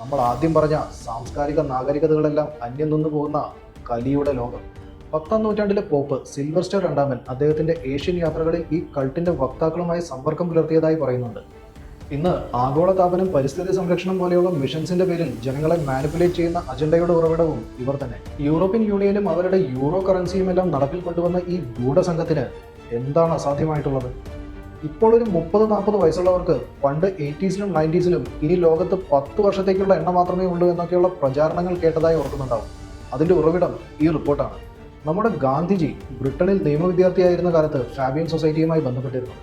നമ്മൾ ആദ്യം പറഞ്ഞ സാംസ്കാരിക നാഗരികതകളെല്ലാം അന്യം നിന്ന് പോകുന്ന കലിയുടെ ലോകം. പത്താം നൂറ്റാണ്ടിലെ പോപ്പ് സിൽവർ സിൽവർസ്റ്റർ രണ്ടാമൻ അദ്ദേഹത്തിന്റെ ഏഷ്യൻ യാത്രകളിൽ ഈ കൾട്ടിന്റെ വക്താക്കളുമായി സമ്പർക്കം പുലർത്തിയതായി പറയുന്നുണ്ട്. ഇന്ന് ആഗോളതാപനം പരിസ്ഥിതി സംരക്ഷണം പോലെയുള്ള മിഷൻസിന്റെ പേരിൽ ജനങ്ങളെ മാനിപ്പുലേറ്റ് ചെയ്യുന്ന അജണ്ടയുടെ ഉറവിടവും ഇവർ തന്നെ. യൂറോപ്യൻ യൂണിയനും അവരുടെ യൂറോ കറൻസിയും എല്ലാം നടപ്പിൽ കൊണ്ടുവന്ന ഈ ഗൂഢസംഘത്തിന് എന്താണ് അസാധ്യമായിട്ടുള്ളത്? ഇപ്പോൾ ഒരു മുപ്പത് നാൽപ്പത് വയസ്സുള്ളവർക്ക് പണ്ട് എയ്റ്റീസിലും നയന്റീസിലും ഇനി ലോകത്ത് പത്ത് വർഷത്തേക്കുള്ള എണ്ണ മാത്രമേ ഉള്ളൂ എന്നൊക്കെയുള്ള പ്രചാരണങ്ങൾ കേട്ടതായി ഓർക്കുന്നുണ്ടാവും. അതിന്റെ ഉറവിടം ഈ റിപ്പോർട്ടാണ്. നമ്മുടെ ഗാന്ധിജി ബ്രിട്ടനിൽ നിയമവിദ്യാർത്ഥിയായിരുന്ന കാലത്ത് ഫാബിയൻ സൊസൈറ്റിയുമായി ബന്ധപ്പെട്ടിരുന്നു.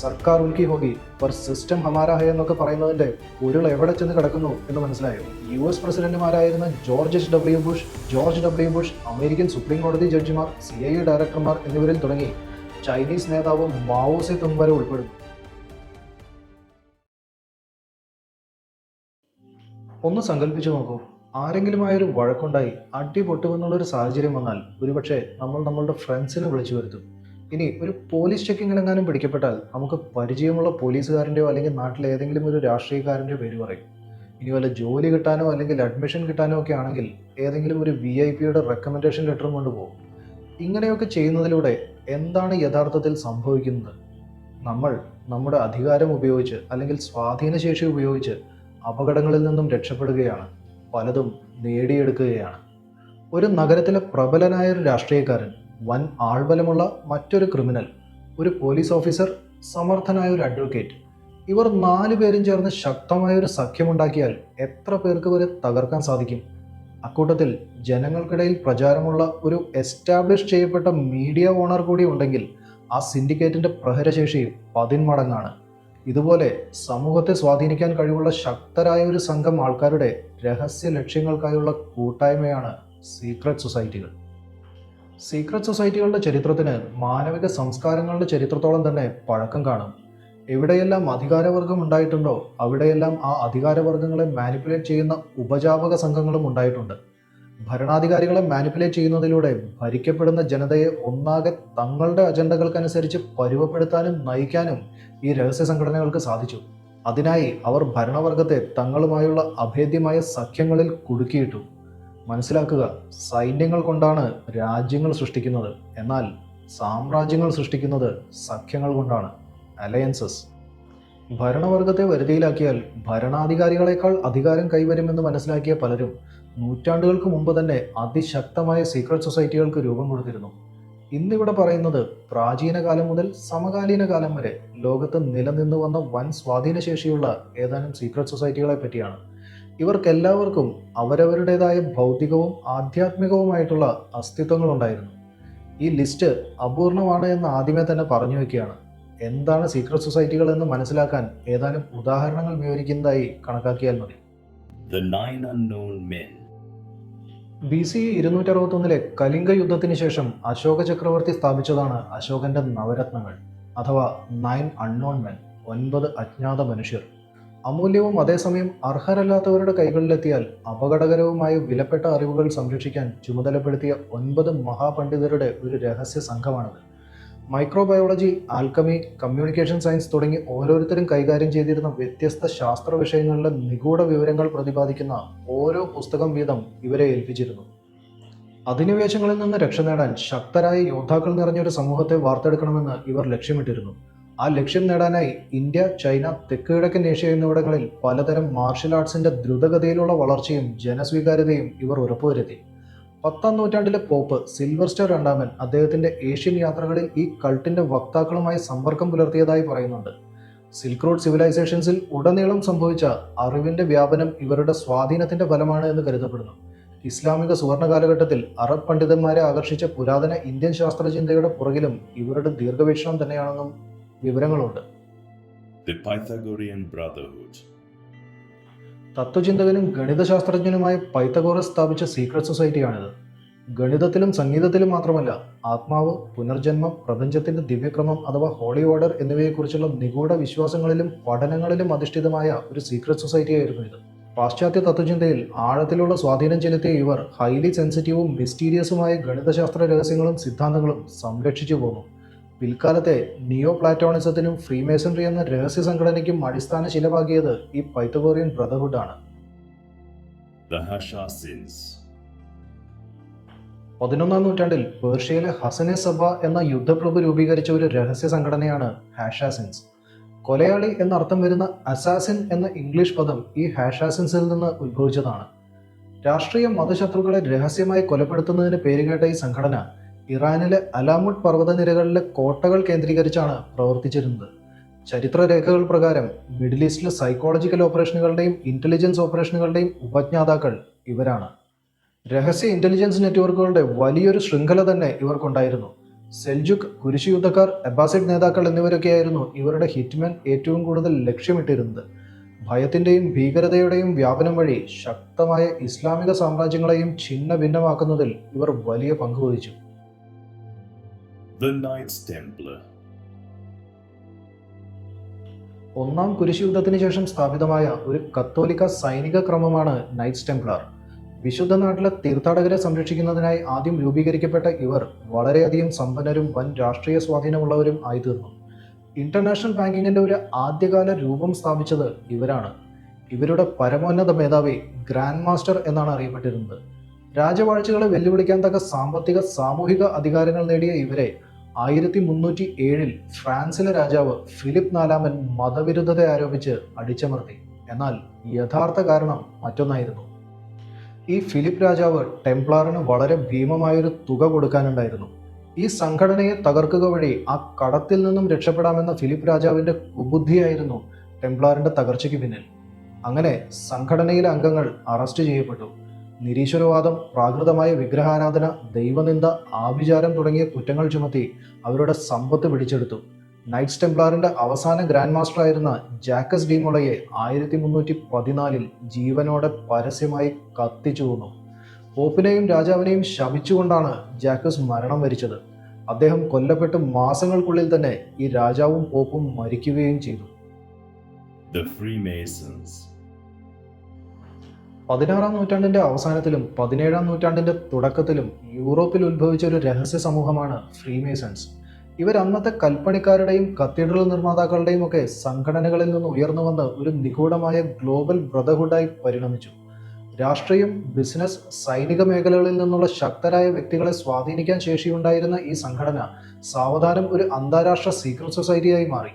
സർക്കാർ ഉൽക്കി ഹോഗി പർ സിസ്റ്റം ഹമാര ഹെ എന്നൊക്കെ പറയുന്നതിന്റെ ഉരുൾ എവിടെ ചെന്ന് കിടക്കുന്നു എന്ന് മനസ്സിലായോ? U S പ്രസിഡന്റുമാരായിരുന്ന George H W Bush George W Bush American Supreme കോടതി ജഡ്ജിമാർ സി ഐ ഡയറക്ടർമാർ എന്നിവരിൽ തുടങ്ങി. ചൈനീസ് നേതാവ് മാവോ സെ തുങ് വരെ ഉൾപ്പെടുന്നു ഒന്ന് സങ്കല്പിച്ചു നോക്കൂ. ആരെങ്കിലുമായൊരു വഴക്കുണ്ടായി അടി പൊട്ടുമെന്നുള്ളൊരു സാഹചര്യം വന്നാൽ ഒരുപക്ഷെ നമ്മൾ നമ്മളുടെ ഫ്രണ്ട്സിനെ വിളിച്ചു വരുത്തും. ഇനി ഒരു പോലീസ് ചെക്കിങ്ങിലെങ്ങാനും പിടിക്കപ്പെട്ടാൽ നമുക്ക് പരിചയമുള്ള പോലീസുകാരന്റെയോ അല്ലെങ്കിൽ നാട്ടിലെ ഏതെങ്കിലും ഒരു രാഷ്ട്രീയക്കാരന്റെയോ പേര് പറയും. ഇനി വല്ല ജോലി കിട്ടാനോ അല്ലെങ്കിൽ അഡ്മിഷൻ കിട്ടാനോ ഒക്കെ ആണെങ്കിൽ ഏതെങ്കിലും ഒരു വി ഐ പിയുടെ റെക്കമെൻഡേഷൻ ലെറ്ററും കൊണ്ടുപോകും. ഇങ്ങനെയൊക്കെ ചെയ്യുന്നതിലൂടെ എന്താണ് യഥാർത്ഥത്തിൽ സംഭവിക്കുന്നത്? നമ്മൾ നമ്മുടെ അധികാരം ഉപയോഗിച്ച് അല്ലെങ്കിൽ സ്വാധീനശേഷി ഉപയോഗിച്ച് അപകടങ്ങളിൽ നിന്നും രക്ഷപ്പെടുകയാണ്. പലതും നേടിയെടുക്കുകയാണ്. ഒരു നഗരത്തിലെ പ്രബലനായ ഒരു രാഷ്ട്രീയക്കാരൻ വൻ ആൾബലമുള്ള മറ്റൊരു ക്രിമിനൽ ഒരു പോലീസ് ഓഫീസർ സമർത്ഥനായ ഒരു അഡ്വക്കേറ്റ് ഇവർ നാലു പേരും ചേർന്ന് ശക്തമായ ഒരു സഖ്യമുണ്ടാക്കിയാൽ എത്ര പേർക്ക് വരെ തകർക്കാൻ സാധിക്കും? അക്കൂട്ടത്തിൽ ജനങ്ങൾക്കിടയിൽ പ്രചാരമുള്ള ഒരു എസ്റ്റാബ്ലിഷ് ചെയ്യപ്പെട്ട മീഡിയ ഓണർ കൂടി ഉണ്ടെങ്കിൽ ആ സിൻഡിക്കേറ്റിന്റെ പ്രഹരശേഷി പതിന്മടങ്ങാണ്. ഇതുപോലെ സമൂഹത്തെ സ്വാധീനിക്കാൻ കഴിവുള്ള ശക്തരായ ഒരു സംഘം ആൾക്കാരുടെ രഹസ്യ ലക്ഷ്യങ്ങൾക്കായുള്ള കൂട്ടായ്മയാണ് സീക്രട്ട് സൊസൈറ്റികൾ സീക്രട്ട് സൊസൈറ്റികളുടെ ചരിത്രത്തിന് മാനവിക സംസ്കാരങ്ങളുടെ ചരിത്രത്തോളം തന്നെ പഴക്കം കാണും. എവിടെയെല്ലാം അധികാരവർഗം ഉണ്ടായിട്ടുണ്ടോ അവിടെയെല്ലാം ആ അധികാരവർഗങ്ങളെ മാനിപ്പുലേറ്റ് ചെയ്യുന്ന ഉപജാപക സംഘങ്ങളും ഉണ്ടായിട്ടുണ്ട്. ഭരണാധികാരികളെ മാനിപ്പുലേറ്റ് ചെയ്യുന്നതിലൂടെ ഭരിക്കപ്പെടുന്ന ജനതയെ ഒന്നാകെ തങ്ങളുടെ അജണ്ടകൾക്കനുസരിച്ച് പരുവപ്പെടുത്താനും നയിക്കാനും ഈ രഹസ്യ സംഘടനകൾക്ക് സാധിച്ചു. അതിനായി അവർ ഭരണവർഗത്തെ തങ്ങളുമായുള്ള അഭേദ്യമായ സഖ്യങ്ങളിൽ കുടുക്കിയിട്ടു. മനസ്സിലാക്കുക സൈന്യങ്ങൾ കൊണ്ടാണ് രാജ്യങ്ങൾ സൃഷ്ടിക്കുന്നത്. എന്നാൽ സാമ്രാജ്യങ്ങൾ സൃഷ്ടിക്കുന്നത് സഖ്യങ്ങൾ കൊണ്ടാണ്. അലയൻസസ്. ഭരണവർഗത്തെ വരുതിയിലാക്കിയാൽ ഭരണാധികാരികളെക്കാൾ അധികാരം കൈവരുമെന്ന് മനസ്സിലാക്കിയ പലരും നൂറ്റാണ്ടുകൾക്ക് മുമ്പ് തന്നെ അതിശക്തമായ സീക്രട്ട് സൊസൈറ്റികൾക്ക് രൂപം കൊടുത്തിരുന്നു. ഇന്നിവിടെ പറയുന്നത് പ്രാചീന കാലം മുതൽ സമകാലീന കാലം വരെ ലോകത്ത് നിലനിന്നു വന്ന വൻ സ്വാധീനശേഷിയുള്ള ഏതാനും സീക്രട്ട് സൊസൈറ്റികളെ പറ്റിയാണ്. ഇവർക്കെല്ലാവർക്കും അവരവരുടേതായ ഭൗതികവും ആധ്യാത്മികവുമായിട്ടുള്ള അസ്തിത്വങ്ങളുണ്ടായിരുന്നു. ഈ ലിസ്റ്റ് അപൂർണമാണ് എന്ന് ആദ്യമേ തന്നെ പറഞ്ഞു വയ്ക്കുകയാണ്. എന്താണ് സീക്രട്ട് സൊസൈറ്റികൾ എന്ന് മനസ്സിലാക്കാൻ ഏതാനും ഉദാഹരണങ്ങൾ വിവരിക്കുന്നതായി കണക്കാക്കിയാൽ മതി. ബി സി ഇരുന്നൂറ്റി അറുപത്തൊന്നിലെ കലിംഗ യുദ്ധത്തിന് ശേഷം അശോക ചക്രവർത്തി സ്ഥാപിച്ചതാണ് അശോകന്റെ നവരത്നങ്ങൾ അഥവാ നയൻ അൺനോൺ മെൻ ഒൻപത് അജ്ഞാത മനുഷ്യർ. അമൂല്യവും അതേസമയം അർഹരല്ലാത്തവരുടെ കൈകളിലെത്തിയാൽ അപകടകരവുമായ വിലപ്പെട്ട അറിവുകൾ സംരക്ഷിക്കാൻ ചുമതലപ്പെടുത്തിയ ഒൻപത് മഹാപണ്ഡിതരുടെ ഒരു രഹസ്യ സംഘമാണിത്. മൈക്രോബയോളജി ആൽക്കമി കമ്മ്യൂണിക്കേഷൻ സയൻസ് തുടങ്ങി ഓരോരുത്തരും കൈകാര്യം ചെയ്തിരുന്ന വ്യത്യസ്ത ശാസ്ത്ര വിഷയങ്ങളിലെ നിഗൂഢ വിവരങ്ങൾ പ്രതിപാദിക്കുന്ന ഓരോ പുസ്തകം വീതം ഇവരെ ഏൽപ്പിച്ചിരുന്നു. അധിനിവേശങ്ങളിൽ നിന്ന് രക്ഷ നേടാൻ ശക്തരായ യോദ്ധാക്കൾ നിറഞ്ഞൊരു സമൂഹത്തെ വാർത്തെടുക്കണമെന്ന് ഇവർ ലക്ഷ്യമിട്ടിരുന്നു. ആ ലക്ഷ്യം നേടാനായി ഇന്ത്യ ചൈന തെക്ക് കിഴക്കൻ ഏഷ്യ എന്നിവിടങ്ങളിൽ പലതരം മാർഷൽ ആർട്സിന്റെ ദ്രുതഗതിയിലുള്ള വളർച്ചയും ജനസ്വീകാര്യതയും ഇവർ ഉറപ്പുവരുത്തി. പത്താം നൂറ്റാണ്ടിലെ പോപ്പ് സിൽവർ സിൽവർസ്റ്റർ രണ്ടാമൻ അദ്ദേഹത്തിന്റെ ഏഷ്യൻ യാത്രകളിൽ ഈ കൾട്ടിന്റെ വക്താക്കളുമായി സമ്പർക്കം പുലർത്തിയതായി പറയുന്നുണ്ട് സിൽക്ക് റോഡ് സിവിലൈസേഷൻസിൽ ഉടനീളം സംഭവിച്ച അറിവിന്റെ വ്യാപനം ഇവരുടെ സ്വാധീനത്തിന്റെ ഫലമാണ് എന്ന് കരുതപ്പെടുന്നു ഇസ്ലാമിക സുവർണ കാലഘട്ടത്തിൽ അറബ് പണ്ഡിതന്മാരെ ആകർഷിച്ച പുരാതന ഇന്ത്യൻ ശാസ്ത്രചിന്തയുടെ പുറകിലും ഇവരുടെ ദീർഘവീക്ഷണം തന്നെയാണെന്നും വിവരങ്ങളുണ്ട് The Pythagorean Brotherhood. തത്വചിന്തകനും ഗണിതശാസ്ത്രജ്ഞനുമായ പൈത്തഗോറസ് സ്ഥാപിച്ച സീക്രട്ട് സൊസൈറ്റിയാണിത് ഗണിതത്തിലും സംഗീതത്തിലും മാത്രമല്ല ആത്മാവ് പുനർജന്മം പ്രപഞ്ചത്തിന്റെ ദിവ്യക്രമം അഥവാ ഹോളി ഓർഡർ എന്നിവയെക്കുറിച്ചുള്ള നിഗൂഢ വിശ്വാസങ്ങളിലും പഠനങ്ങളിലും അധിഷ്ഠിതമായ ഒരു സീക്രട്ട് സൊസൈറ്റിയായിരുന്നു ഇത്. പാശ്ചാത്യ തത്വചിന്തയിൽ ആഴത്തിലുള്ള സ്വാധീനം ചെലുത്തിയ ഇവർ ഹൈലി സെൻസിറ്റീവും മിസ്റ്റീരിയസുമായ ഗണിതശാസ്ത്ര രഹസ്യങ്ങളും സിദ്ധാന്തങ്ങളും സംരക്ഷിച്ചു പോന്നു. പിൽക്കാലത്തെ നിയോ പ്ലാറ്റോണിസത്തിനും ഫ്രീമേസൺറി എന്ന രഹസ്യ സംഘടനയ്ക്കും അടിസ്ഥാന ശിലപാകിയത് ഈ പൈത്തഗോറിയൻ ബ്രദർഹുഡ് ആണ്. പതിനൊന്നാം നൂറ്റാണ്ടിൽ പേർഷ്യയിലെ ഹസനെ സഭ എന്ന യുദ്ധപ്രഭു രൂപീകരിച്ച ഒരു രഹസ്യ സംഘടനയാണ് ഹാഷാസിൻസ്. കൊലയാളി എന്നർത്ഥം വരുന്ന അസാസിൻ എന്ന ഇംഗ്ലീഷ് പദം ഈ ഹാഷാസിൻസിൽ നിന്ന് ഉത്ഭവിച്ചതാണ്. രാഷ്ട്രീയ മതശത്രുക്കളെ രഹസ്യമായി കൊലപ്പെടുത്തുന്നതിന് പേരുകേട്ട ഈ സംഘടന ഇറാനിലെ അലാമുട്ട് പർവതനിരകളിലെ കോട്ടകൾ കേന്ദ്രീകരിച്ചാണ് പ്രവർത്തിച്ചിരുന്നത്. ചരിത്രരേഖകൾ പ്രകാരം മിഡിൽ ഈസ്റ്റിലെ സൈക്കോളജിക്കൽ ഓപ്പറേഷനുകളുടെയും ഇന്റലിജൻസ് ഓപ്പറേഷനുകളുടെയും ഉപജ്ഞാതാക്കൾ ഇവരാണ്. രഹസ്യ ഇന്റലിജൻസ് നെറ്റ്വർക്കുകളുടെ വലിയൊരു ശൃംഖല തന്നെ ഇവർക്കുണ്ടായിരുന്നു. സെൽജുക് കുരിശു യുദ്ധക്കാർ അബ്ബാസിഡ് നേതാക്കൾ എന്നിവരൊക്കെയായിരുന്നു ഇവരുടെ ഹിറ്റ്മെൻ ഏറ്റവും കൂടുതൽ ലക്ഷ്യമിട്ടിരുന്നത്. ഭയത്തിന്റെയും ഭീകരതയുടെയും വ്യാപനം വഴി ശക്തമായ ഇസ്ലാമിക സാമ്രാജ്യങ്ങളെയും ഛിന്ന ഭിന്നമാക്കുന്നതിൽ ഇവർ വലിയ പങ്ക് വഹിച്ചു. The Knights Templar. ഒന്നാം കുരിശുയുദ്ധത്തിന് ശേഷം സ്ഥാപിതമായ ഒരു കത്തോലിക്ക സൈനിക ക്രമമാണ് നൈറ്റ്സ് ടെംപ്ലാർ വിശുദ്ധ നാട്ടിലെ തീർത്ഥാടകരെ സംരക്ഷിക്കുന്നതിനായി ആദ്യം രൂപീകരിക്കപ്പെട്ട ഇവർ വളരെയധികം സമ്പന്നരും വൻ രാഷ്ട്രീയ സ്വാധീനമുള്ളവരും ആയിത്തീർന്നു. ഇന്റർനാഷണൽ ബാങ്കിങ്ങിന്റെ ഒരു ആദ്യകാല രൂപം സ്ഥാപിച്ചത് ഇവരാണ്. ഇവരുടെ പരമോന്നത മേധാവി ഗ്രാൻഡ് മാസ്റ്റർ എന്നാണ് അറിയപ്പെട്ടിരുന്നത്. രാജവാഴ്ചകളെ വെല്ലുവിളിക്കാൻ തക്ക സാമ്പത്തിക സാമൂഹിക അധികാരങ്ങൾ നേടിയ ഇവരെ ആയിരത്തി മുന്നൂറ്റി ഏഴിൽ ഫ്രാൻസിലെ രാജാവ് ഫിലിപ്പ് നാലാമൻ മതവിരുദ്ധത ആരോപിച്ച് അടിച്ചമർത്തി. എന്നാൽ യഥാർത്ഥ കാരണം മറ്റൊന്നായിരുന്നു. ഈ ഫിലിപ്പ് രാജാവ് ടെംപ്ലാറിന് വളരെ ഭീമമായൊരു തുക കൊടുക്കാനുണ്ടായിരുന്നു. ഈ സംഘടനയെ തകർക്കുക വഴി ആ കടത്തിൽ നിന്നും രക്ഷപ്പെടാമെന്ന ഫിലിപ്പ് രാജാവിന്റെ കുബുദ്ധിയായിരുന്നു ടെംപ്ലാറിന്റെ തകർച്ചയ്ക്ക് പിന്നിൽ. അങ്ങനെ സംഘടനയിലെ അംഗങ്ങൾ അറസ്റ്റ് ചെയ്യപ്പെട്ടു. നിരീശ്വരവാദം പ്രാകൃതമായ വിഗ്രഹാരാധന ദൈവനിന്ദ ആഭിചാരം തുടങ്ങിയ കുറ്റങ്ങൾ ചുമത്തി അവരുടെ സമ്പത്ത് പിടിച്ചെടുത്തു. നൈറ്റ്സ് ടെംപ്ലാറിന്റെ അവസാന ഗ്രാൻഡ് മാസ്റ്റർ ആയിരുന്ന ജാക്കസ് ഡിമോളയെ ആയിരത്തി മുന്നൂറ്റി പതിനാലിൽ ജീവനോടെ പരസ്യമായി കത്തിച്ചു കൊന്നു പോപ്പിനെയും രാജാവിനെയും ശപിച്ചുകൊണ്ടാണ് ജാക്കസ് മരണം വരിച്ചത്. അദ്ദേഹം കൊല്ലപ്പെട്ട് മാസങ്ങൾക്കുള്ളിൽ തന്നെ ഈ രാജാവും പോപ്പും മരിക്കുകയും ചെയ്തു. The Freemasons. പതിനാറാം നൂറ്റാണ്ടിന്റെ അവസാനത്തിലും പതിനേഴാം നൂറ്റാണ്ടിന്റെ തുടക്കത്തിലും യൂറോപ്പിൽ ഉത്ഭവിച്ച ഒരു രഹസ്യ സമൂഹമാണ് ഫ്രീമേസൺസ്. ഇവർ അന്നത്തെ കൽപ്പണിക്കാരുടെയും കത്തീഡ്രൽ നിർമ്മാതാക്കളുടെയും ഒക്കെ സംഘടനകളിൽ നിന്ന് ഉയർന്നു വന്ന് ഒരു നിഗൂഢമായ ഗ്ലോബൽ ബ്രദർഹുഡായി പരിണമിച്ചു. രാഷ്ട്രീയം ബിസിനസ് സൈനിക മേഖലകളിൽ നിന്നുള്ള ശക്തരായ വ്യക്തികളെ സ്വാധീനിക്കാൻ ശേഷിയുണ്ടായിരുന്ന ഈ സംഘടന സാവധാനം ഒരു അന്താരാഷ്ട്ര സീക്രട്ട് സൊസൈറ്റിയായി മാറി.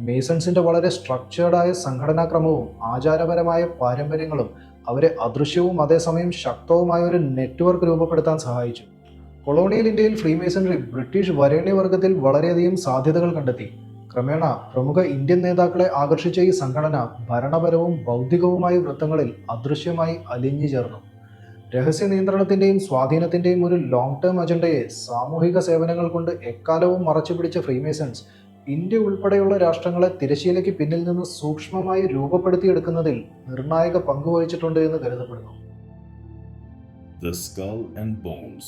മേസൺസിന്റെ വളരെ സ്ട്രക്ചേർഡായ സംഘടനാക്രമവും ആചാരപരമായ പാരമ്പര്യങ്ങളും അവരെ അദൃശ്യവും അതേസമയം ശക്തവുമായ ഒരു നെറ്റ്വർക്ക് രൂപപ്പെടുത്താൻ സഹായിച്ചു. കൊളോണിയൽ ഇന്ത്യയിൽ ഫ്രീമേസണറി ബ്രിട്ടീഷ് വരേണ്യ വർഗത്തിൽ വളരെയധികം സാധ്യതകൾ കണ്ടെത്തി. ക്രമേണ പ്രമുഖ ഇന്ത്യൻ നേതാക്കളെ ആകർഷിച്ച ഈ സംഘടന ഭരണപരവും ബൗദ്ധികവുമായ വൃത്തങ്ങളിൽ അദൃശ്യമായി അലിഞ്ഞു ചേർന്നു. രഹസ്യ നിയന്ത്രണത്തിന്റെയും സ്വാധീനത്തിന്റെയും ഒരു ലോങ് ടേം അജണ്ടയെ സാമൂഹിക സേവനങ്ങൾ കൊണ്ട് എക്കാലവും മറച്ചുപിടിച്ച ഫ്രീമേസൺസ് ഇന്ത്യ ഉൾപ്പെടെയുള്ള രാഷ്ട്രങ്ങളെ തിരശ്ശീലയ്ക്ക് പിന്നിൽ നിന്ന് സൂക്ഷ്മമായി രൂപപ്പെടുത്തിയെടുക്കുന്നതിൽ നിർണായക പങ്ക് വഹിച്ചിട്ടുണ്ട് എന്ന് കരുതപ്പെടുന്നു. The Skull and Bones.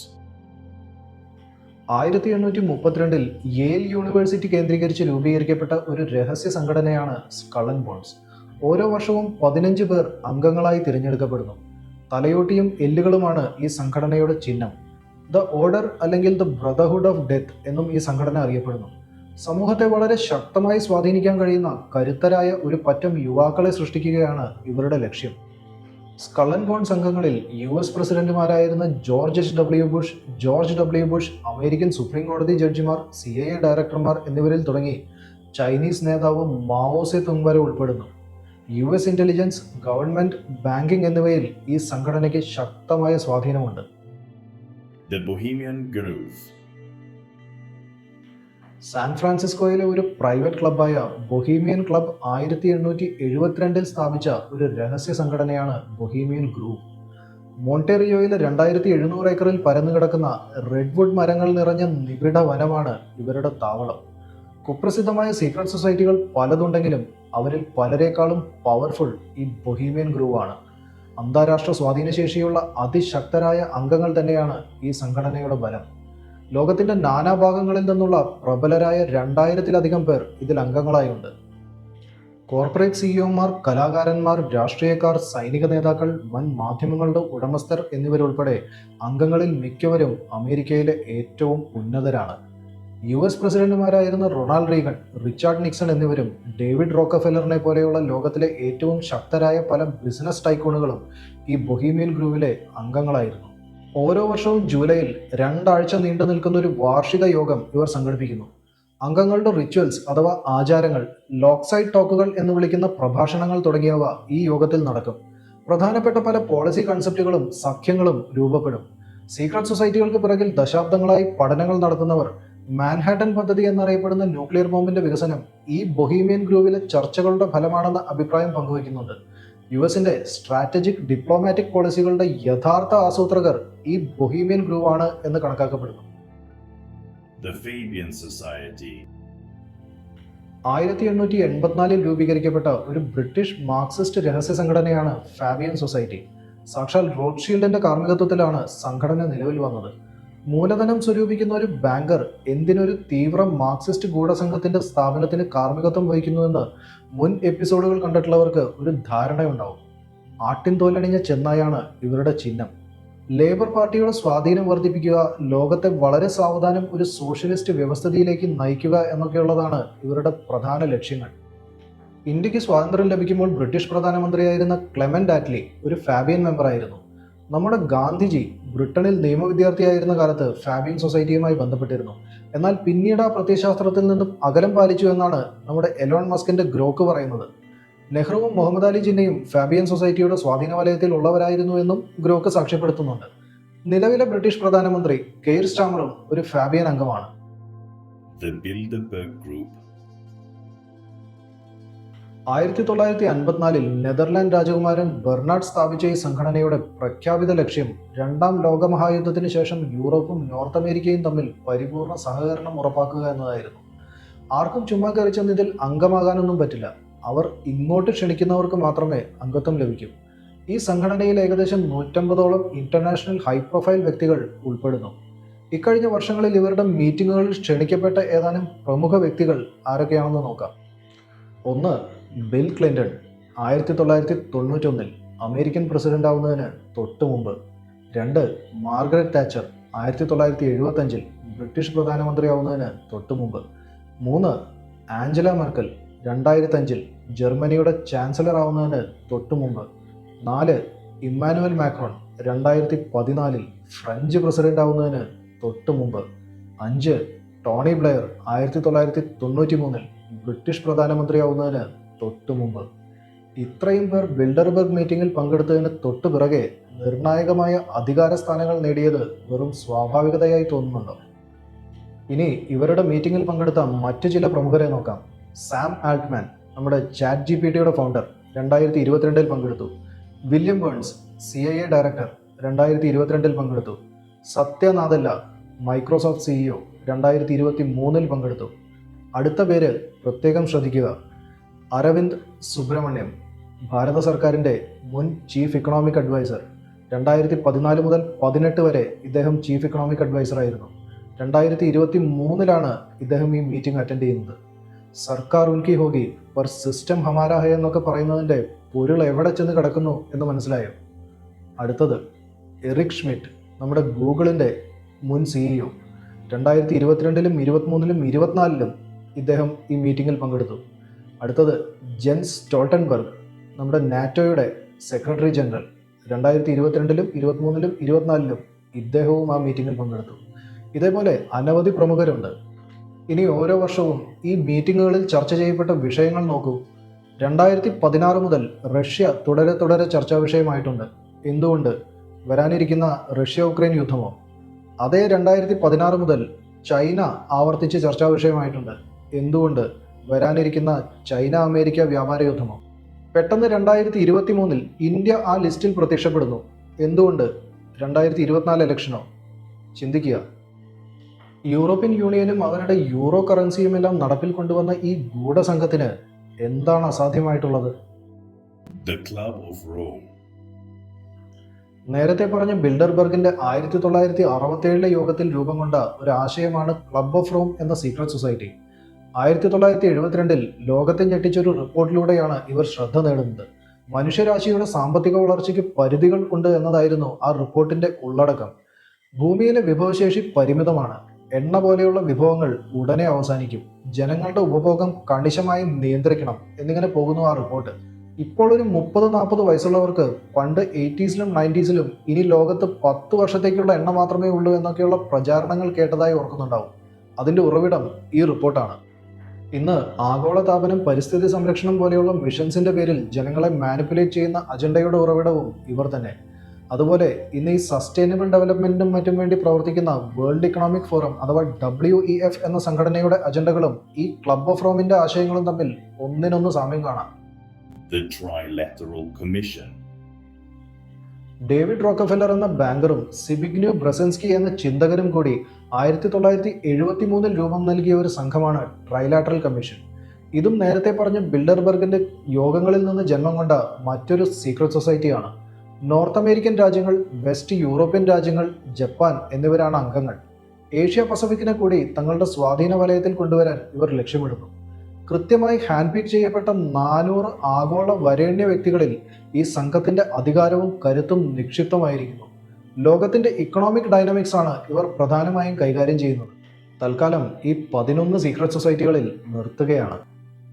ആയിരത്തി എണ്ണൂറ്റി മുപ്പത്തിരണ്ടിൽ യേൽ യൂണിവേഴ്സിറ്റി കേന്ദ്രീകരിച്ച് രൂപീകരിക്കപ്പെട്ട ഒരു രഹസ്യ സംഘടനയാണ് സ്കളൻ ബോൺസ് ഓരോ വർഷവും പതിനഞ്ച് പേർ അംഗങ്ങളായി തിരഞ്ഞെടുക്കപ്പെടുന്നു. തലയോട്ടിയും എല്ലുകളുമാണ് ഈ സംഘടനയുടെ ചിഹ്നം. ദ ഓർഡർ അല്ലെങ്കിൽ ദ ബ്രദർഹുഡ് ഓഫ് ഡെത്ത് എന്നും ഈ സംഘടന അറിയപ്പെടുന്നു. സമൂഹത്തെ വളരെ ശക്തമായി സ്വാധീനിക്കാൻ കഴിയുന്ന കരുത്തരായ ഒരു പറ്റം യുവാക്കളെ സൃഷ്ടിക്കുകയാണ് ഇവരുടെ ലക്ഷ്യം സ്കളൻ ബോൺ സംഘങ്ങളിൽ U S പ്രസിഡന്റുമാരായിരുന്ന George H W Bush George W Bush American Supreme കോടതി ജഡ്ജിമാർ സി ഐ എ ഡയറക്ടർമാർ എന്നിവരിൽ തുടങ്ങി ചൈനീസ് നേതാവ് മാവോസെ തുങ് വരെ ഉൾപ്പെടുന്നു U S intelligence government banking എന്നിവയിൽ ഈ സംഘടനയ്ക്ക് ശക്തമായ സ്വാധീനമുണ്ട് The Bohemian Grove. സാൻ ഫ്രാൻസിസ്കോയിലെ ഒരു പ്രൈവറ്റ് ക്ലബ്ബായ ബൊഹീമിയൻ ക്ലബ് ആയിരത്തി എണ്ണൂറ്റി എഴുപത്തിരണ്ടിൽ സ്ഥാപിച്ച ഒരു രഹസ്യ സംഘടനയാണ് ബൊഹീമിയൻ ഗ്രൂപ്പ്. മോണ്ടേറിയോയിലെ രണ്ടായിരത്തി എഴുന്നൂറ് ഏക്കറിൽ പരന്നു കിടക്കുന്ന റെഡ്വുഡ് മരങ്ങൾ നിറഞ്ഞ നിബിഡ വനമാണ് ഇവരുടെ താവളം. കുപ്രസിദ്ധമായ സീക്രട്ട് സൊസൈറ്റികൾ പലതുണ്ടെങ്കിലും അവരിൽ പലരെക്കാളും പവർഫുൾ ഈ ബൊഹീമിയൻ ഗ്രൂവാണ് അന്താരാഷ്ട്ര സ്വാധീനശേഷിയുള്ള അതിശക്തരായ അംഗങ്ങൾ തന്നെയാണ് ഈ സംഘടനയുടെ ബലം. ലോകത്തിന്റെ നാനാഭാഗങ്ങളിൽ നിന്നുള്ള പ്രബലരായ രണ്ടായിരത്തിലധികം പേർ ഇതിൽ അംഗങ്ങളായുണ്ട്. കോർപ്പറേറ്റ് സിഇഒമാർ കലാകാരന്മാർ രാഷ്ട്രീയക്കാർ സൈനിക നേതാക്കൾ വൻ മാധ്യമങ്ങളുടെ ഉടമസ്ഥർ എന്നിവരുൾപ്പെടെ അംഗങ്ങളിൽ മിക്കവരും അമേരിക്കയിലെ ഏറ്റവും ഉന്നതരാണ്. യു എസ് പ്രസിഡന്റുമാരായിരുന്ന റൊണാൾഡ് റീഗൻ റിച്ചാർഡ് നിക്സൺ എന്നിവരും ഡേവിഡ് റോക്കഫെല്ലറിനെ പോലെയുള്ള ലോകത്തിലെ ഏറ്റവും ശക്തരായ പല ബിസിനസ് ടൈക്കൂണുകളും ഈ ബൊഹീമിയൻ ഗ്രൂവിലെ അംഗങ്ങളായിരുന്നു. ഓരോ വർഷവും ജൂലൈയിൽ രണ്ടാഴ്ച നീണ്ടു നിൽക്കുന്ന ഒരു വാർഷിക യോഗം ഇവർ സംഘടിപ്പിക്കുന്നു. അംഗങ്ങളുടെ റിച്വൽസ് അഥവാ ആചാരങ്ങൾ ലോക്സൈഡ് ടോക്കുകൾ എന്ന് വിളിക്കുന്ന പ്രഭാഷണങ്ങൾ തുടങ്ങിയവ ഈ യോഗത്തിൽ നടക്കും. പ്രധാനപ്പെട്ട പല പോളിസി കൺസെപ്റ്റുകളും സഖ്യങ്ങളും രൂപപ്പെടും. സീക്രട്ട് സൊസൈറ്റികൾക്ക് പിറകിൽ ദശാബ്ദങ്ങളായി പഠനങ്ങൾ നടത്തുന്നവർ മാൻഹാട്ടൻ പദ്ധതി എന്നറിയപ്പെടുന്ന ന്യൂക്ലിയർ ബോംബിന്റെ വികസനം ഈ ബൊഹീമിയൻ ഗ്രൂവിലെ ചർച്ചകളുടെ ഫലമാണെന്ന അഭിപ്രായം പങ്കുവയ്ക്കുന്നുണ്ട്. യു എസിന്റെ സ്ട്രാറ്റജിക് ഡിപ്ലോമാറ്റിക് പോളിസികളുടെ യഥാർത്ഥ ആസൂത്രകർ ഈ ബൊഹീമിയൻ ഗ്രൂപ്പ് ആണ് എന്ന് കണക്കാക്കപ്പെടുന്നു. ആയിരത്തി എണ്ണൂറ്റി എൺപത്തിനാലിൽ രൂപീകരിക്കപ്പെട്ട ഒരു ബ്രിട്ടീഷ് മാർക്സിസ്റ്റ് രഹസ്യ സംഘടനയാണ് ഫാബിയൻ സൊസൈറ്റി. സാക്ഷാൽ റോഡ്ഷീൽഡിന്റെ കാർമ്മികത്വത്തിലാണ് സംഘടന നിലവിൽ വന്നത്. മൂലധനം സ്വരൂപിക്കുന്ന ഒരു ബാങ്കർ എന്തിനൊരു തീവ്ര മാർക്സിസ്റ്റ് ഗൂഢസംഘത്തിന്റെ സ്ഥാപനത്തിന് കാർമ്മികത്വം വഹിക്കുന്നുവെന്ന് മുൻ എപ്പിസോഡുകൾ കണ്ടിട്ടുള്ളവർക്ക് ഒരു ധാരണയുണ്ടാവും. ആട്ടിൻ തോലണിഞ്ഞ ചെന്നായാണ് ഇവരുടെ ചിഹ്നം. ലേബർ പാർട്ടിയുടെ സ്വാധീനം വർദ്ധിപ്പിക്കുക ലോകത്തെ വളരെ സാവധാനം ഒരു സോഷ്യലിസ്റ്റ് വ്യവസ്ഥിതിയിലേക്ക് നയിക്കുക എന്നൊക്കെയുള്ളതാണ് ഇവരുടെ പ്രധാന ലക്ഷ്യങ്ങൾ. ഇന്ത്യയ്ക്ക് സ്വാതന്ത്ര്യം ലഭിക്കുമ്പോൾ ബ്രിട്ടീഷ് പ്രധാനമന്ത്രിയായിരുന്ന ക്ലെമൻ ഡാറ്റ്ലി ഒരു ഫാബിയൻ മെമ്പറായിരുന്നു നമ്മുടെ ഗാന്ധിജി ബ്രിട്ടനിൽ നിയമവിദ്യാർത്ഥിയായിരുന്ന കാലത്ത് ഫാബിയൻ സൊസൈറ്റിയുമായി ബന്ധപ്പെട്ടിരുന്നു. എന്നാൽ പിന്നീട് ആ പ്രത്യയശാസ്ത്രത്തിൽ നിന്നും അകലം പാലിച്ചു എന്നാണ് നമ്മുടെ എലോൺ മസ്കിന്റെ ഗ്രോക്ക് പറയുന്നത്. നെഹ്റുവും മുഹമ്മദ് അലി ജിന്നയും ഫാബിയൻ സൊസൈറ്റിയുടെ സ്വാധീന വലയത്തിൽ ഉള്ളവരായിരുന്നു എന്നും ഗ്രോക്ക് സാക്ഷ്യപ്പെടുത്തുന്നുണ്ട്. നിലവിലെ ബ്രിട്ടീഷ് പ്രധാനമന്ത്രി കെയർ സ്റ്റാമറും ഒരു ഫാബിയൻ അംഗമാണ്. The Bilderberg Group. ആയിരത്തി തൊള്ളായിരത്തി അൻപത്തിനാലിൽ നെതർലാൻഡ് രാജകുമാരൻ ബെർണാഡ് സ്ഥാപിച്ച ഈ സംഘടനയുടെ പ്രഖ്യാപിത ലക്ഷ്യം രണ്ടാം ലോകമഹായുദ്ധത്തിന് ശേഷം യൂറോപ്പും നോർത്ത് അമേരിക്കയും തമ്മിൽ പരിപൂർണ സഹകരണം ഉറപ്പാക്കുക എന്നതായിരുന്നു. ആർക്കും ചുമ്മാ കയറി ചെന്നതിൽ അംഗമാകാനൊന്നും പറ്റില്ല. അവർ ഇങ്ങോട്ട് ക്ഷണിക്കുന്നവർക്ക് മാത്രമേ അംഗത്വം ലഭിക്കൂ. ഈ സംഘടനയിൽ ഏകദേശം നൂറ്റമ്പതോളം ഇന്റർനാഷണൽ ഹൈ പ്രൊഫൈൽ വ്യക്തികൾ ഉൾപ്പെടുന്നു. ഇക്കഴിഞ്ഞ വർഷങ്ങളിൽ ഇവരുടെ മീറ്റിങ്ങുകളിൽ ക്ഷണിക്കപ്പെട്ട ഏതാനും പ്രമുഖ വ്യക്തികൾ ആരൊക്കെയാണെന്ന് നോക്കാം. ഒന്ന് ബിൽ ക്ലിന്റൺ ആയിരത്തി തൊള്ളായിരത്തി തൊണ്ണൂറ്റൊന്നിൽ അമേരിക്കൻ പ്രസിഡന്റ് ആവുന്നതിന് തൊട്ടു മുമ്പ്. രണ്ട് മാർഗരറ്റ് താച്ചർ ആയിരത്തി തൊള്ളായിരത്തി എഴുപത്തഞ്ചിൽ ബ്രിട്ടീഷ് പ്രധാനമന്ത്രി ആവുന്നതിന് തൊട്ടു മുമ്പ്. മൂന്ന് ആഞ്ചല മെർക്കൽ രണ്ടായിരത്തഞ്ചിൽ ജർമ്മനിയുടെ ചാൻസലർ ആവുന്നതിന് തൊട്ടു മുമ്പ്. നാല് ഇമ്മാനുവൽ മാക്രോൺ രണ്ടായിരത്തി പതിനാലിൽ ഫ്രഞ്ച് പ്രസിഡന്റ് ആവുന്നതിന് തൊട്ടു മുമ്പ്. അഞ്ച് ടോണി ബ്ലെയർ ആയിരത്തി തൊള്ളായിരത്തി തൊണ്ണൂറ്റി മൂന്നിൽ ബ്രിട്ടീഷ് പ്രധാനമന്ത്രിയാവുന്നതിന് തൊട്ടു മുമ്പ്. ഇത്രയും പേർ ബിൽഡർബർഗ് മീറ്റിംഗിൽ പങ്കെടുത്തതിന് തൊട്ടു പിറകെ നിർണായകമായ അധികാര സ്ഥാനങ്ങൾ നേടിയത് വെറും സ്വാഭാവികതയായി തോന്നുന്നുണ്ടോ? ഇനി ഇവരുടെ മീറ്റിംഗിൽ പങ്കെടുത്ത മറ്റു ചില പ്രമുഖരെ നോക്കാം. സാം ആൾട്ട്മാൻ നമ്മുടെ ചാറ്റ് ജി പി ടിയുടെ ഫൗണ്ടർ രണ്ടായിരത്തി ഇരുപത്തിരണ്ടിൽ പങ്കെടുത്തു. William Burns C I A director രണ്ടായിരത്തി ഇരുപത്തിരണ്ടിൽ പങ്കെടുത്തു. സത്യനാഥല്ല മൈക്രോസോഫ്റ്റ് സിഇഒ രണ്ടായിരത്തി ഇരുപത്തി മൂന്നിൽ പങ്കെടുത്തു. അടുത്ത പേര് പ്രത്യേകം ശ്രദ്ധിക്കുക. അരവിന്ദ് സുബ്രഹ്മണ്യം ഭാരത സർക്കാരിന്റെ മുൻ ചീഫ് ഇക്കണോമിക് അഡ്വൈസർ രണ്ടായിരത്തി പതിനാല് മുതൽ പതിനെട്ട് വരെ ഇദ്ദേഹം ചീഫ് ഇക്കണോമിക് അഡ്വൈസർ ആയിരുന്നു. രണ്ടായിരത്തി ഇരുപത്തി മൂന്നിലാണ് ഇദ്ദേഹം ഈ മീറ്റിംഗ് അറ്റൻഡ് ചെയ്യുന്നത്. സർക്കാർ ഉൽക്കി ഹോഗി പർ സിസ്റ്റം ഹമാര ഹെ എന്നൊക്കെ പറയുന്നതിന്റെ പൊരുൾ എവിടെ ചെന്ന് കിടക്കുന്നു എന്ന് മനസ്സിലായോ? അടുത്തത് എറിക് ഷ്മിറ്റ് നമ്മുടെ ഗൂഗിളിന്റെ മുൻ സിഇഒ രണ്ടായിരത്തി ഇരുപത്തിരണ്ടിലും ഇരുപത്തിമൂന്നിലും ഇരുപത്തിനാലിലും ഇദ്ദേഹം ഈ മീറ്റിങ്ങിൽ പങ്കെടുത്തു. അടുത്തത് ജെൻസ് ടോൾട്ടൻബർഗ് നമ്മുടെ നാറ്റോയുടെ സെക്രട്ടറി ജനറൽ. രണ്ടായിരത്തി ഇരുപത്തിരണ്ടിലും ഇരുപത്തിമൂന്നിലും ഇരുപത്തിനാലിലും ഇദ്ദേഹവും ആ മീറ്റിങ്ങിൽ പങ്കെടുത്തു. ഇതേപോലെ അനവധി പ്രമുഖരുണ്ട്. ഇനി ഓരോ വർഷവും ഈ മീറ്റിങ്ങുകളിൽ ചർച്ച ചെയ്യപ്പെട്ട വിഷയങ്ങൾ നോക്കൂ. രണ്ടായിരത്തി പതിനാറ് മുതൽ റഷ്യ തുടരെ തുടരെ ചർച്ചാ വിഷയമായിട്ടുണ്ട്. എന്തുകൊണ്ട്? വരാനിരിക്കുന്ന റഷ്യ ഉക്രൈൻ യുദ്ധമോ? അതേ രണ്ടായിരത്തി പതിനാറ് മുതൽ ചൈന ആവർത്തിച്ച് ചർച്ചാ വിഷയമായിട്ടുണ്ട്. എന്തുകൊണ്ട്? വരാനിരിക്കുന്ന ചൈന അമേരിക്ക വ്യാപാര യുദ്ധമോ? പെട്ടെന്ന് രണ്ടായിരത്തി ഇരുപത്തി മൂന്നിൽ ഇന്ത്യ ആ ലിസ്റ്റിൽ പ്രത്യക്ഷപ്പെടുന്നു. എന്തുകൊണ്ട്? രണ്ടായിരത്തി ഇരുപത്തിനാല് ഇലക്ഷനോ ചിന്തിക്കുക. യൂറോപ്യൻ യൂണിയനും അവരുടെ യൂറോ കറൻസിയും എല്ലാം നടപ്പിൽ കൊണ്ടുവന്ന ഈ ഗൂഢസംഘത്തിന് എന്താണ് അസാധ്യമായിട്ടുള്ളത്. നേരത്തെ പറഞ്ഞ ബിൽഡർബർഗിന്റെ ആയിരത്തി തൊള്ളായിരത്തി അറുപത്തി യോഗത്തിൽ രൂപം കൊണ്ട ഒരു ആശയമാണ് ക്ലബ് ഓഫ് റോം എന്ന സീക്രട്ട് സൊസൈറ്റി ആയിരത്തി തൊള്ളായിരത്തി എഴുപത്തിരണ്ടിൽ ലോകത്തെ ഞെട്ടിച്ചൊരു റിപ്പോർട്ടിലൂടെയാണ് ഇവർ ശ്രദ്ധ നേടുന്നത്. മനുഷ്യരാശിയുടെ സാമ്പത്തിക വളർച്ചയ്ക്ക് പരിധികൾ ഉണ്ട് എന്നതായിരുന്നു ആ റിപ്പോർട്ടിന്റെ ഉള്ളടക്കം. ഭൂമിയിലെ വിഭവശേഷി പരിമിതമാണ്. എണ്ണ പോലെയുള്ള വിഭവങ്ങൾ ഉടനെ അവസാനിക്കും. ജനങ്ങളുടെ ഉപഭോഗം കണിശമായി നിയന്ത്രിക്കണം എന്നിങ്ങനെ പോകുന്നു ആ റിപ്പോർട്ട്. ഇപ്പോൾ ഒരു മുപ്പത് നാൽപ്പത് വയസ്സുള്ളവർക്ക് പണ്ട് എയ്റ്റീസിലും നയന്റീസിലും ഇനി ലോകത്ത് പത്ത് വർഷത്തേക്കുള്ള എണ്ണ മാത്രമേ ഉള്ളൂ എന്നൊക്കെയുള്ള പ്രചാരണങ്ങൾ കേട്ടതായി ഓർക്കുന്നുണ്ടാവും. അതിന്റെ ഉറവിടം ഈ റിപ്പോർട്ടാണ്. ഇന്ന് ആഗോളതാപനം പരിസ്ഥിതി സംരക്ഷണം പോലെയുള്ള മിഷൻസിന്റെ പേരിൽ ജനങ്ങളെ മാനിപ്പുലേറ്റ് ചെയ്യുന്ന അജണ്ടയുടെ ഉറവിടവും ഇവർ തന്നെ അതുപോലെ ഇന്ന് ഈ സസ്റ്റൈനബിൾ ഡെവലപ്മെന്റിനും മറ്റും വേണ്ടി പ്രവർത്തിക്കുന്ന വേൾഡ് ഇക്കണോമിക് ഫോറം അഥവാ ഡബ്ല്യു ഇ എഫ് എന്ന സംഘടനയുടെ അജണ്ടകളും ഈ ക്ലബ് ഓഫ് റോമിന്റെ ആശയങ്ങളും തമ്മിൽ ഒന്നിനൊന്ന് സാമ്യം കാണാം. ഡേവിഡ് റോക്കഫെല്ലർ എന്ന ബാങ്കറും സിബിഗ്നു ബ്രസൻസ്കി എന്ന ചിന്തകരും കൂടി ആയിരത്തി തൊള്ളായിരത്തി എഴുപത്തി മൂന്നിൽ രൂപം നൽകിയ ഒരു സംഘമാണ് ട്രൈലാറ്ററൽ കമ്മീഷൻ. ഇതും നേരത്തെ പറഞ്ഞ ബിൽഡർബർഗിന്റെ യോഗങ്ങളിൽ നിന്ന് ജന്മം കൊണ്ട മറ്റൊരു സീക്രട്ട് സൊസൈറ്റിയാണ്. നോർത്ത് അമേരിക്കൻ രാജ്യങ്ങൾ വെസ്റ്റ് യൂറോപ്യൻ രാജ്യങ്ങൾ ജപ്പാൻ എന്നിവരാണ് അംഗങ്ങൾ. ഏഷ്യ പസഫിക്കിനെ കൂടി തങ്ങളുടെ സ്വാധീന വലയത്തിൽ കൊണ്ടുവരാൻ ഇവർ ലക്ഷ്യമിടുന്നു. കൃത്യമായി ഹാൻഡ് പിക്ക് ചെയ്യപ്പെട്ട നാനൂറ് ആഗോള വരേണ്യ വ്യക്തികളിൽ ഈ സംഘത്തിന്റെ അധികാരവും കരുത്തും നിക്ഷിപ്തമായിരിക്കുന്നു. ലോകത്തിന്റെ ഇക്കണോമിക് ഡൈനാമിക്സ് ആണ് ഇവർ പ്രധാനമായും കൈകാര്യം ചെയ്യുന്നത്. തൽക്കാലം ഈ പതിനൊന്ന് സീക്രട്ട് സൊസൈറ്റികളിൽ നിർത്തുകയാണ്.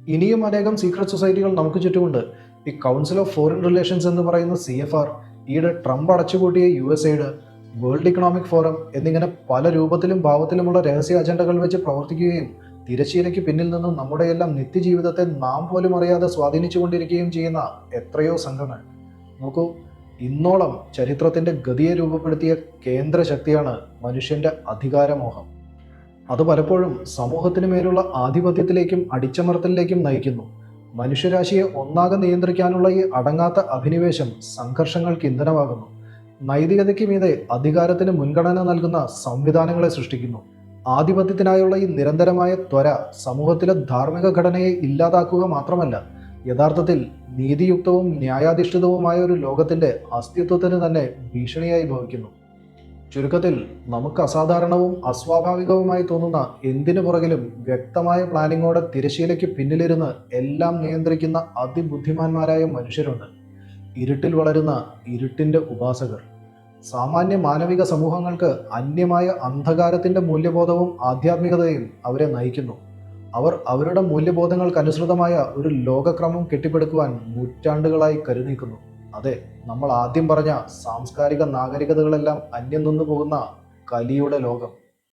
ഇനിയും അനേകം സീക്രട്ട് സൊസൈറ്റികൾ നമുക്ക് ചുറ്റുമുണ്ട്. ഈ കൗൺസിൽ ഓഫ് ഫോറിൻ റിലേഷൻസ് എന്ന് പറയുന്ന സി എഫ് ആർ ഈയിടെ ട്രംപ് അടച്ചുപൂട്ടിയ യു എസ് എയുടെ വേൾഡ് ഇക്കണോമിക് ഫോറം എന്നിങ്ങനെ പല രൂപത്തിലും ഭാവത്തിലുമുള്ള രഹസ്യ അജണ്ടകൾ വെച്ച് പ്രവർത്തിക്കുകയും തിരശ്ശീലയ്ക്ക് പിന്നിൽ നിന്നും നമ്മുടെയെല്ലാം നിത്യജീവിതത്തെ നാം പോലും അറിയാതെ സ്വാധീനിച്ചുകൊണ്ടിരിക്കുകയും ചെയ്യുന്ന എത്രയോ സംഘങ്ങൾ. നോക്കൂ ഇന്നോളം ചരിത്രത്തിന്റെ ഗതിയെ രൂപപ്പെടുത്തിയ കേന്ദ്ര ശക്തിയാണ് മനുഷ്യന്റെ അധികാരമോഹം. അത് പലപ്പോഴും സമൂഹത്തിന് മേലുള്ള ആധിപത്യത്തിലേക്കും അടിച്ചമർത്തലിലേക്കും നയിക്കുന്നു. മനുഷ്യരാശിയെ ഒന്നാകെ നിയന്ത്രിക്കാനുള്ള ഈ അടങ്ങാത്ത അഭിനിവേശം സംഘർഷങ്ങൾക്ക് ഇന്ധനമാകുന്നു. നൈതികതയ്ക്ക് മീതെ അധികാരത്തിന് മുൻഗണന നൽകുന്ന സംവിധാനങ്ങളെ സൃഷ്ടിക്കുന്നു. ആധിപത്യത്തിനായുള്ള ഈ നിരന്തരമായ ത്വര സമൂഹത്തിലെ ധാർമ്മിക ഘടനയെ ഇല്ലാതാക്കുക മാത്രമല്ല യഥാർത്ഥത്തിൽ നീതിയുക്തവും ന്യായാധിഷ്ഠിതവുമായ ഒരു ലോകത്തിന്റെ അസ്തിത്വത്തിന് തന്നെ ഭീഷണിയായി ഭവിക്കുന്നു. ചുരുക്കത്തിൽ നമുക്ക് അസാധാരണവും അസ്വാഭാവികവുമായി തോന്നുന്ന എന്തിനു പുറകിലും വ്യക്തമായ പ്ലാനിങ്ങോടെ തിരശീലയ്ക്ക് പിന്നിലിരുന്ന് എല്ലാം നിയന്ത്രിക്കുന്ന അതിബുദ്ധിമാന്മാരായ മനുഷ്യരുണ്ട്. ഇരുട്ടിൽ വളരുന്ന ഇരുട്ടിന്റെ ഉപാസകർ. സാമാന്യ മാനവിക സമൂഹങ്ങൾക്ക് അന്യമായ അന്ധകാരത്തിന്റെ മൂല്യബോധവും ആധ്യാത്മികതയും അവരെ നയിക്കുന്നു. അവർ അവരുടെ മൂല്യബോധങ്ങൾക്കനുസൃതമായ ഒരു ലോകക്രമം കെട്ടിപ്പടുക്കുവാൻ നൂറ്റാണ്ടുകളായി കരുനീക്കുന്നു അതെ നമ്മൾ ആദ്യം പറഞ്ഞ സാംസ്കാരിക നാഗരികതകളെല്ലാം അന്യം നിന്നു പോകുന്ന കലിയുടെ ലോകം.